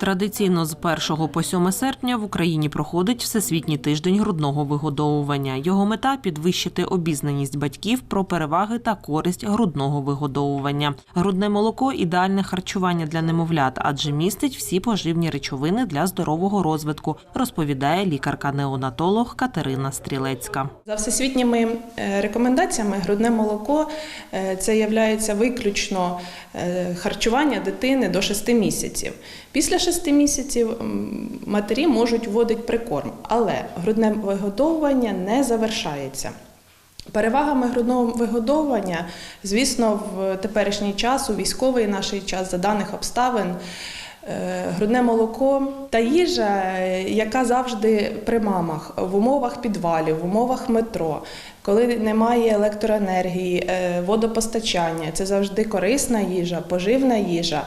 Традиційно з 1 по 7 серпня в Україні проходить Всесвітній тиждень грудного вигодовування. Його мета підвищити обізнаність батьків про переваги та користь грудного вигодовування. Грудне молоко ідеальне харчування для немовлят, адже містить всі поживні речовини для здорового розвитку, розповідає лікарка-неонатолог Катерина Стрілецька. За всесвітніми е, рекомендаціями, грудне молоко е, це є виключно е, харчування дитини до 6 місяців. Після 6 місяців матері можуть вводити прикорм, але грудне вигодовування не завершається. Перевагами грудного вигодовування, звісно, в теперішній час, у військовий наш час, за даних обставин, е, грудне молоко та їжа, яка завжди при мамах в умовах підвалів, в умовах метро, коли немає електроенергії, е, водопостачання, це завжди корисна їжа, поживна їжа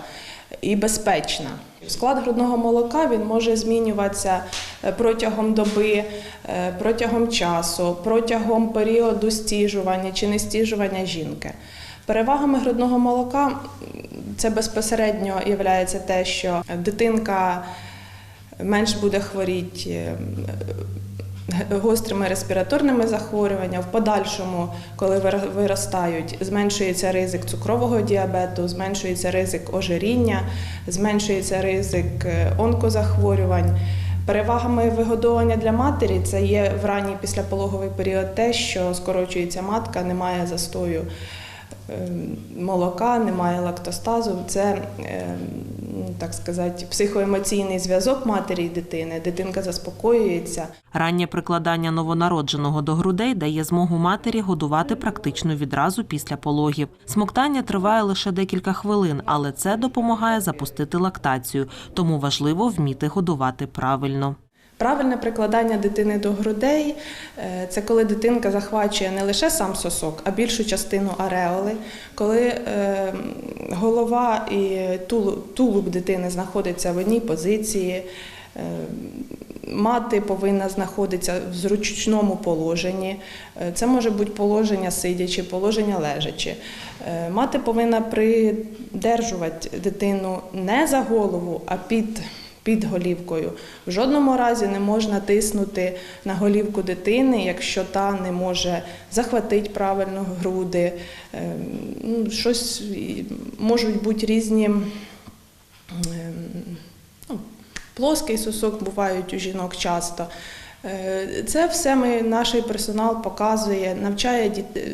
і безпечна. Склад грудного молока він може змінюватися е, протягом доби, е, протягом часу, протягом періоду стіжування чи нестіжування жінки. Перевагами грудного молока це безпосередньо є те, що дитинка менш буде хворіти е, гострими респіраторними захворюваннями. В подальшому, коли виростають, зменшується ризик цукрового діабету, зменшується ризик ожиріння, зменшується ризик е, онкозахворювань. Перевагами вигодовування для матері це є в ранній післяпологовий період те, що скорочується матка, немає застою е, молока, немає лактостазу. Це, е, ну, так сказати, психоемоційний зв'язок матері і дитини. Дитинка заспокоюється. Раннє прикладання новонародженого до грудей дає змогу матері годувати практично відразу після пологів. Смоктання триває лише декілька хвилин, але це допомагає запустити лактацію, тому важливо вміти годувати правильно. Правильне прикладання дитини до грудей е, це коли дитинка захвачує не лише сам сосок, а більшу частину ареоли, коли е, голова і тулу- тулуб дитини знаходиться в одній позиції. е, Мати повинна знаходитися в зручному положенні. Це може бути положення сидячи, положення лежачи. Мати повинна придержувати дитину не за голову, а під під голівкою. В жодному разі не можна тиснути на голівку дитини, якщо та не може захватити правильно груди. Ем, ну, Щось можуть бути різні. ем, ну, Плоский сосок бувають у жінок часто. Е, Це все ми, наш персонал показує, навчає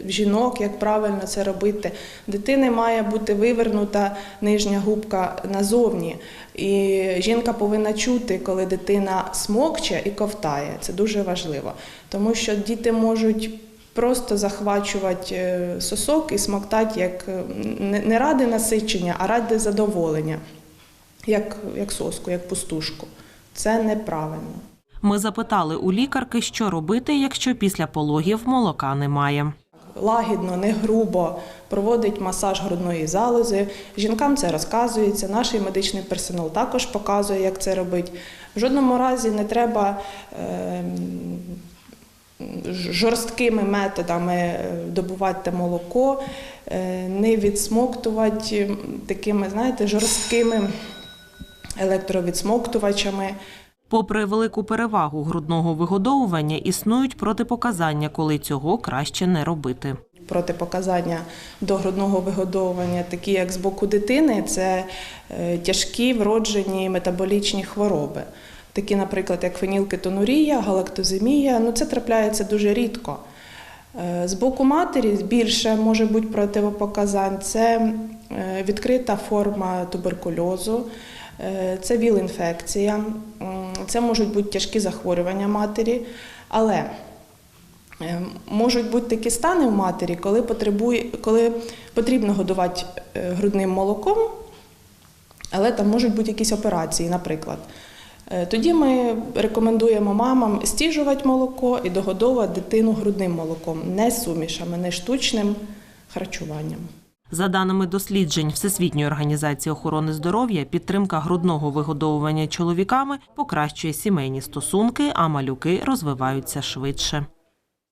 жінок, як правильно це робити. Дитини має бути вивернута нижня губка назовні. І жінка повинна чути, коли дитина смокче і ковтає. Це дуже важливо, тому що діти можуть. Просто захвачувати е, сосок і смоктати як е, не- ради насичення, а ради задоволення, як, як соску, як пустушку. Це неправильно. Ми запитали у лікарки, що робити, якщо після пологів молока немає. лагідно, не грубо проводить масаж грудної залози. Жінкам це розказується. Наш медичний персонал також показує, як це робити. В жодному разі не треба ем, жорсткими методами е, добувати молоко, е, не відсмоктувати такими, знаєте, жорсткими електровідсмоктувачами. Попри велику перевагу грудного вигодовування, існують протипоказання, коли цього краще не робити. протипоказання до грудного вигодовування, такі як з боку дитини, це е, тяжкі вроджені метаболічні хвороби. Такі, наприклад, як фенілкетонурія, галактоземія, ну це трапляється дуже рідко. Е, З боку матері більше може бути противопоказань. Це е, відкрита форма туберкульозу, це віл-інфекція, це можуть бути тяжкі захворювання матері. Але Е, Можуть бути такі стани в матері, коли, потребує, коли потрібно годувати е, грудним молоком, але там можуть бути якісь операції, наприклад. Е, Тоді ми рекомендуємо мамам стіжувати молоко і догодовувати дитину грудним молоком, не сумішами, не штучним харчуванням. За даними досліджень Всесвітньої організації охорони здоров'я, підтримка грудного вигодовування чоловіками покращує сімейні стосунки, а малюки розвиваються швидше.